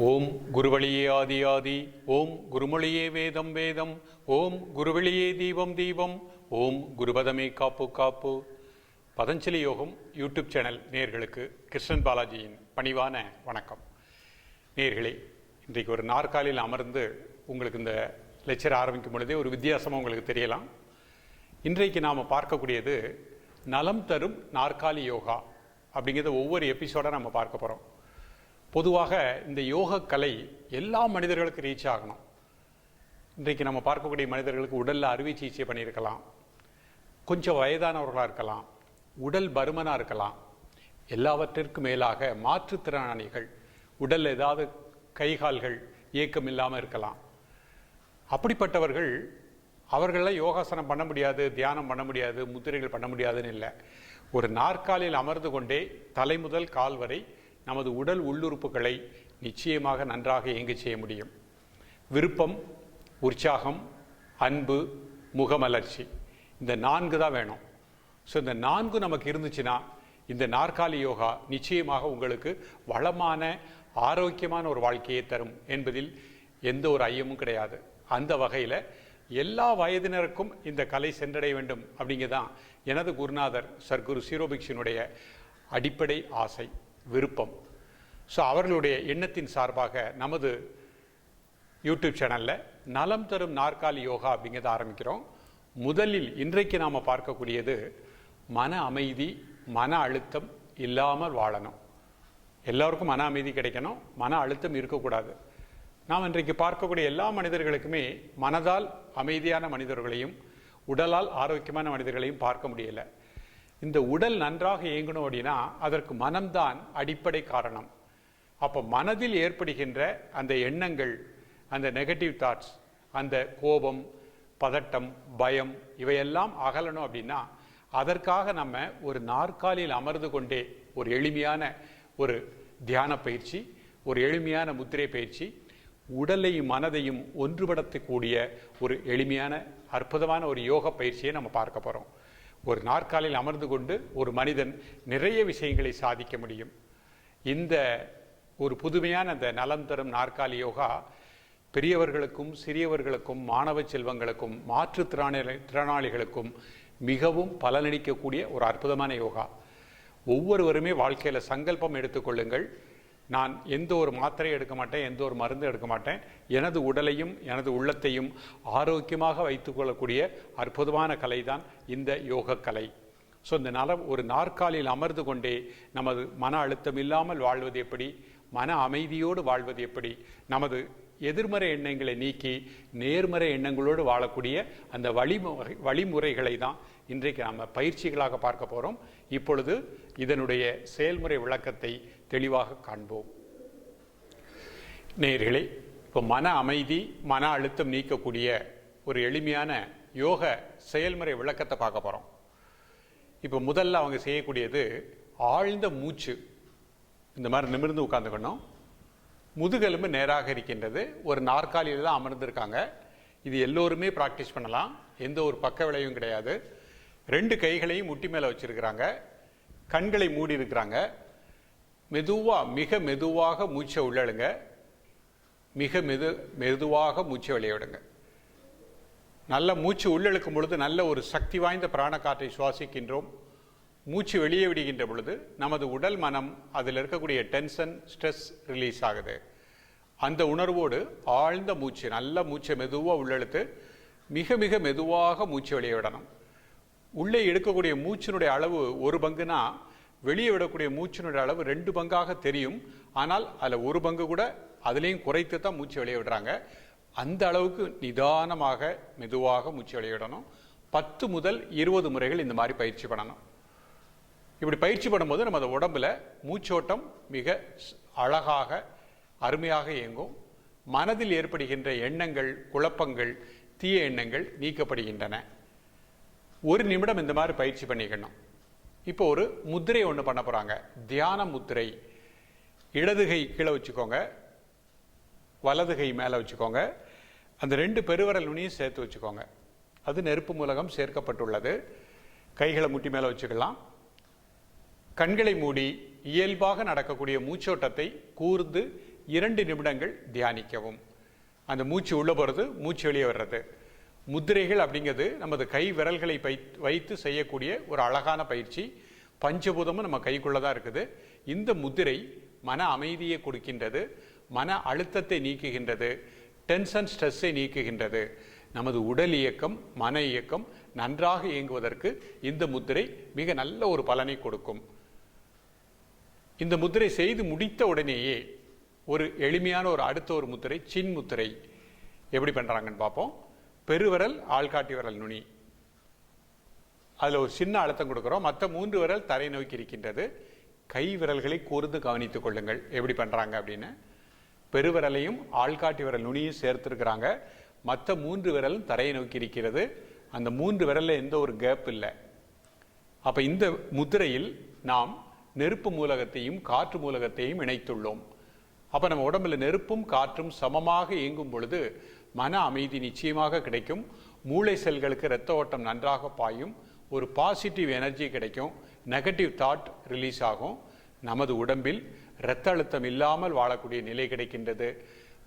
ஓம் குருவழியே ஆதி ஆதி ஓம் குருமொழியே வேதம் வேதம் ஓம் குருவழியே தீபம் தீபம் ஓம் குருபதமே காப்பு காப்பு. பதஞ்சலி யோகம் யூடியூப் சேனல் நேர்களுக்கு கிருஷ்ணன் பாலாஜியின் பணிவான வணக்கம். நேர்களே இன்றைக்கு ஒரு நாற்காலியில் அமர்ந்து உங்களுக்கு இந்த லெக்சர் ஆரம்பிக்கும் பொழுதே ஒரு வித்தியாசமாக உங்களுக்கு தெரியலாம். இன்றைக்கு நாம் பார்க்கக்கூடியது நலம் தரும் நாற்காலி யோகா அப்படிங்கிறத ஒவ்வொரு எபிசோடாக நம்ம பார்க்க போகிறோம் பொதுவாக இந்த யோக கலை எல்லா மனிதர்களுக்கும் ரீச் ஆகணும். இன்றைக்கு நம்ம பார்க்கக்கூடிய மனிதர்களுக்கு உடலில் அறுவை சிகிச்சை பண்ணியிருக்கலாம். கொஞ்சம் வயதானவர்களாக இருக்கலாம். உடல் பருமனாக இருக்கலாம். எல்லாவற்றிற்கும் மேலாக மாற்றுத்திறனாளிகள் உடல் ஏதாவது கைகால்கள் இயக்கம் இல்லாமல் இருக்கலாம். அப்படிப்பட்டவர்கள் அவர்களால் யோகாசனம் பண்ண முடியாது தியானம் பண்ண முடியாது முத்திரைகள் பண்ண முடியாதுன்னு இல்லை. ஒரு நாற்காலியில் அமர்ந்து கொண்டே தலை முதல் கால் வரை நமது உடல் உள்ளுறுப்புகளை நிச்சயமாக நன்றாக இயங்கச் செய்ய முடியும். விருப்பம் உற்சாகம் அன்பு முகமலர்ச்சி. இந்த நான்கு தான் வேணும். ஸோ இந்த நான்கு நமக்கு இருந்துச்சுன்னா இந்த நாற்காலி யோகா நிச்சயமாக உங்களுக்கு வளமான ஆரோக்கியமான ஒரு வாழ்க்கையை தரும் என்பதில் எந்த ஒரு ஐயமும் கிடையாது. அந்த வகையில் எல்லா வயதினருக்கும் இந்த கலை சென்றடைய வேண்டும் அப்படிங்கிறதான் எனது குருநாதர் சர்க்குரு சீரோபிக்ஷனுடைய அடிப்படை ஆசை. விருப்பம். ஸோ அவர்களுடைய எண்ணத்தின் சார்பாக நமது யூடியூப் சேனலில் நலம் தரும் நாற்காலி யோகா அப்படிங்கிறத ஆரம்பிக்கிறோம். முதலில் இன்றைக்கு நாம் பார்க்கக்கூடியது மன அமைதி மன அழுத்தம் இல்லாமல் வாழணும். எல்லாருக்கும் மன அமைதி கிடைக்கணும் மன அழுத்தம் இருக்கக்கூடாது. நாம் இன்றைக்கு பார்க்கக்கூடிய எல்லா மனிதர்களுக்குமே மனதால் அமைதியான மனிதர்களையும் உடலால் ஆரோக்கியமான மனிதர்களையும் பார்க்க முடியலை. இந்த உடல் நன்றாக இயங்கணும் அப்படின்னா அதற்கு மனம்தான் அடிப்படை காரணம். அப்போ மனதில் ஏற்படுகின்ற அந்த எண்ணங்கள் அந்த நெகட்டிவ் தாட்ஸ் அந்த கோபம் பதட்டம் பயம் இவையெல்லாம் அகலணும் அப்படின்னா அதற்காக நம்ம ஒரு நாற்காலியில் அமர்ந்து கொண்டே ஒரு எளிமையான ஒரு தியான பயிற்சி ஒரு எளிமையான முத்திரை பயிற்சி உடலையும் மனதையும் ஒன்றுபடுத்தக்கூடிய ஒரு எளிமையான அற்புதமான ஒரு யோக பயிற்சியை நம்ம பார்க்க போகிறோம் ஒரு நாற்காலில் அமர்ந்து கொண்டு ஒரு மனிதன் நிறைய விஷயங்களை சாதிக்க முடியும். இந்த ஒரு புதுமையான அந்த நலம் தரும் நாற்காலி யோகா பெரியவர்களுக்கும் சிறியவர்களுக்கும் மாணவ செல்வங்களுக்கும் மாற்றுத்திறனாளி திறனாளிகளுக்கும் மிகவும் பலனளிக்கக்கூடிய ஒரு அற்புதமான யோகா. ஒவ்வொருவருமே வாழ்க்கையில் சங்கல்பம் எடுத்துக்கொள்ளுங்கள் நான் எந்த ஒரு மாத்திரையும் எடுக்க மாட்டேன் எந்த ஒரு மருந்து எடுக்க மாட்டேன். எனது உடலையும் எனது உள்ளத்தையும் ஆரோக்கியமாக வைத்துக்கொள்ளக்கூடிய அற்புதமான கலை தான் இந்த யோக கலை. ஸோ இந்த நலம் ஒரு நாற்காலியில் அமர்ந்து கொண்டே நமது மன அழுத்தம் இல்லாமல் வாழ்வது எப்படி? மன அமைதியோடு வாழ்வது எப்படி? நமது எதிர்மறை எண்ணங்களை நீக்கி நேர்மறை எண்ணங்களோடு வாழக்கூடிய அந்த வழிமுறை வழிமுறைகளை தான் இன்றைக்கு நாம் பயிற்சிகளாக பார்க்க போகிறோம் இப்பொழுது இதனுடைய செயல்முறை விளக்கத்தை தெளிவாக காண்போம். நேர்களே இப்போ மன அமைதி மன அழுத்தம் நீக்கக்கூடிய ஒரு எளிமையான யோக செயல்முறை விளக்கத்தை பார்க்க போகிறோம் இப்போ முதல்ல அவங்க செய்யக்கூடியது ஆழ்ந்த மூச்சு. இந்த மாதிரி நிமிர்ந்து உட்காந்துக்கணும் முதுகெலும்பு நேராக இருக்கின்றது. ஒரு நாற்காலியில் தான் அமர்ந்திருக்காங்க. இது எல்லோருமே ப்ராக்டிஸ் பண்ணலாம். எந்த ஒரு பக்க விளைவும் கிடையாது. ரெண்டு கைகளையும் முட்டி மேலே வச்சிருக்கிறாங்க. கண்களை மூடி இருக்கிறாங்க. மெதுவாக மிக மெதுவாக மூச்சை உள்ளழுங்க மிக மெது மெதுவாக மூச்சை விளையாடுங்க நல்ல மூச்சு உள்ளெழுக்கும் பொழுது நல்ல ஒரு சக்தி வாய்ந்த பிராண காற்றை சுவாசிக்கின்றோம். மூச்சு வெளியே விடுகின்ற பொழுது நமது உடல் மனம் அதில் இருக்கக்கூடிய டென்ஷன் ஸ்ட்ரெஸ் ரிலீஸ் ஆகுது. அந்த உணர்வோடு ஆழ்ந்த மூச்சு நல்ல மூச்சை மெதுவாக உள்ளெழுத்து மிக மிக மெதுவாக மூச்சு வெளியே விடணும். உள்ளே எடுக்கக்கூடிய மூச்சினுடைய அளவு ஒரு பங்குனா வெளியே விடக்கூடிய மூச்சினுடைய அளவு ரெண்டு பங்காக தெரியும். ஆனால் அதில் ஒரு பங்கு கூட அதுலேயும் குறைத்து தான் மூச்சு வெளியே விடுறாங்க. அந்த அளவுக்கு நிதானமாக மெதுவாக மூச்சு வெளியிடணும் பத்து முதல் இருபது முறைகள் இந்த மாதிரி பயிற்சி பண்ணணும். இப்படி பயிற்சி பண்ணும்போது நமது உடம்புல மூச்சோட்டம் மிக அழகாக அருமையாக இயங்கும். மனதில் ஏற்படுகின்ற எண்ணங்கள் குழப்பங்கள் தீய எண்ணங்கள் நீக்கப்படுகின்றன. ஒரு நிமிடம் இந்த மாதிரி பயிற்சி பண்ணிக்கணும். இப்போ ஒரு முத்திரை ஒன்று பண்ண போகிறாங்க தியான முத்திரை இடதுகை கீழே வச்சுக்கோங்க. வலதுகை மேலே வச்சுக்கோங்க. அந்த ரெண்டு பெருவரல் நுனியும் சேர்த்து வச்சுக்கோங்க. அது நெருப்பு மூலகம் சேர்க்கப்பட்டுள்ளது. கைகளை முட்டி மேலே வச்சுக்கலாம். கண்களை மூடி இயல்பாக நடக்கக்கூடிய மூச்சோட்டத்தை கூர்ந்து இரண்டு நிமிடங்கள் தியானிக்கவும். அந்த மூச்சு உள்ள போகிறது மூச்சு வெளியே வர்றது. முத்திரைகள் அப்படிங்கிறது நமது கை விரல்களை வை வைத்து செய்யக்கூடிய ஒரு அழகான பயிற்சி. பஞ்சபூதமும் நம்ம கைக்குள்ளே தான் இருக்குது. இந்த முத்திரை மன அமைதியை கொடுக்கின்றது மன அழுத்தத்தை நீக்குகின்றது டென்ஷன் ஸ்ட்ரெஸ்ஸை நீக்குகின்றது. நமது உடல் இயக்கம் மன இயக்கம் நன்றாக இயங்குவதற்கு இந்த முத்திரை மிக நல்ல ஒரு பலனை கொடுக்கும். இந்த முத்திரை செய்து முடித்த உடனேயே ஒரு எளிமையான ஒரு அடுத்த ஒரு முத்திரை சின் முத்திரை. எப்படி பண்ணுறாங்கன்னு பார்ப்போம். பெருவிரல் ஆள்காட்டி விரல் நுனி. அதில் ஒரு சின்ன அழுத்தம் கொடுக்குறோம். மற்ற மூன்று விரல் தரை நோக்கி இருக்கின்றது. கை விரல்களை கூர்ந்து கவனித்துக் கொள்ளுங்கள். எப்படி பண்ணுறாங்க அப்படின்னு. பெருவிரலையும் ஆள்காட்டி விரல் நுனியும் சேர்த்துருக்குறாங்க. மற்ற மூன்று விரலும் தரையை நோக்கி இருக்கிறது. அந்த மூன்று விரலில் எந்த ஒரு கேப் இல்லை. அப்போ இந்த முத்திரையில் நாம் நெருப்பு மூலகத்தையும் காற்று மூலகத்தையும் இணைத்துள்ளோம். அப்போ நம்ம உடம்புல நெருப்பும் காற்றும் சமமாக இயங்கும் பொழுது மன அமைதி நிச்சயமாக கிடைக்கும். மூளை செல்களுக்கு இரத்த ஓட்டம் நன்றாக பாயும். ஒரு பாசிட்டிவ் எனர்ஜி கிடைக்கும். நெகட்டிவ் தாட் ரிலீஸ் ஆகும். நமது உடம்பில் இரத்த அழுத்தம் இல்லாமல் வாழக்கூடிய நிலை கிடைக்கின்றது.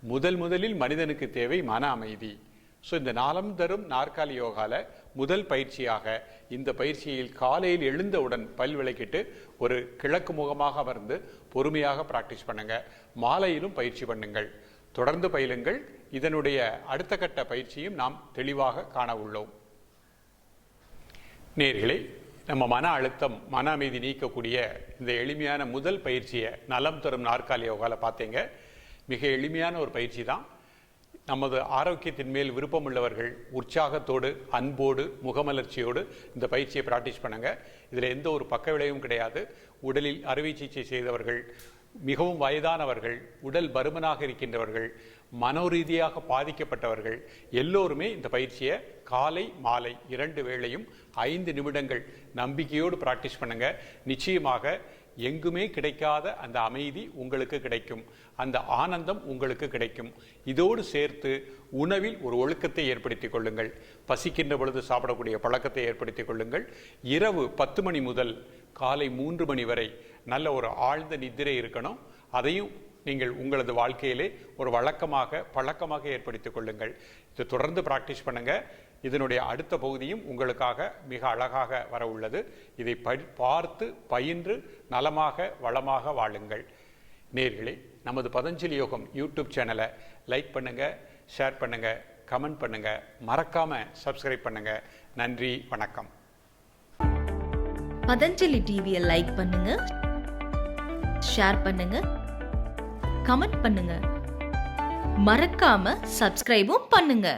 முதல் முதலில் மனிதனுக்கு தேவை மன அமைதி. ஸோ இந்த நாளம் தரும் நாற்காலி யோகாவில் முதல் பயிற்சியாக இந்த பயிற்சியில் காலையில் எழுந்தவுடன் பல் விளக்கிட்டு ஒரு கிழக்கு முகமாக அமர்ந்து பொறுமையாக ப்ராக்டிஸ் பண்ணுங்க. மாலையிலும் பயிற்சி பண்ணுங்கள். தொடர்ந்து பயிலுங்கள். இதனுடைய அடுத்த கட்ட பயிற்சியும் நாம் தெளிவாக காண உள்ளோம். நேர்களே நம்ம மன அழுத்தம் மன அமைதி நீக்கக்கூடிய இந்த எளிமையான முதல் பயிற்சியை நலம் தரும் நாற்காலி யோகாவில் பார்த்தீங்க. மிக எளிமையான ஒரு பயிற்சி தான் நமது ஆரோக்கியத்தின் மேல் விருப்பம் உள்ளவர்கள் உற்சாகத்தோடு அன்போடு முகமலர்ச்சியோடு இந்த பயிற்சியை பிராக்டிஸ் பண்ணுங்க. இதில் எந்த ஒரு பக்க விளைவும் கிடையாது. உடலில் அறுவை சிகிச்சை செய்தவர்கள் மிகவும் வயதானவர்கள் உடல் பருமனாக இருக்கின்றவர்கள் மனோரீதியாக பாதிக்கப்பட்டவர்கள் எல்லோருமே இந்த பயிற்சியை காலை மாலை இரண்டு வேளையும் ஐந்து நிமிடங்கள் நம்பிக்கையோடு பிராக்டிஸ் பண்ணுங்கள் நிச்சயமாக எங்குமே கிடைக்காத அந்த அமைதி உங்களுக்கு கிடைக்கும். அந்த ஆனந்தம் உங்களுக்கு கிடைக்கும். இதோடு சேர்த்து உணவில் ஒரு ஒழுக்கத்தை ஏற்படுத்திக் கொள்ளுங்கள். பசிக்கின்ற பொழுது சாப்பிடக்கூடிய பழக்கத்தை ஏற்படுத்திக் கொள்ளுங்கள். இரவு பத்து மணி முதல் காலை மூன்று மணி வரை நல்ல ஒரு ஆழ்ந்த நித்திரை இருக்கணும். அதையும் நீங்கள் உங்களது வாழ்க்கையிலே ஒரு வழக்கமாக பழக்கமாக ஏற்படுத்திக் கொள்ளுங்கள். இது தொடர்ந்து பிராக்டிஸ் பண்ணுங்க. இதனுடைய அடுத்த பகுதியும் உங்களுக்காக மிக அழகாக வர உள்ளது. இதை பார்த்து பயின்று நலமாக வளமாக வாழுங்கள். நேர்களே நமது பதஞ்சலி யோகம் யூடியூப் சேனலை லைக் பண்ணுங்க ஷேர் பண்ணுங்க கமெண்ட் பண்ணுங்க. மறக்காம சப்ஸ்கிரைப் பண்ணுங்க. நன்றி வணக்கம். பதஞ்சலி டிவியை லைக் பண்ணுங்க ஷேர் பண்ணுங்க. கமெண்ட் பண்ணுங்க. மறக்காம சப்ஸ்கிரைபும் பண்ணுங்க.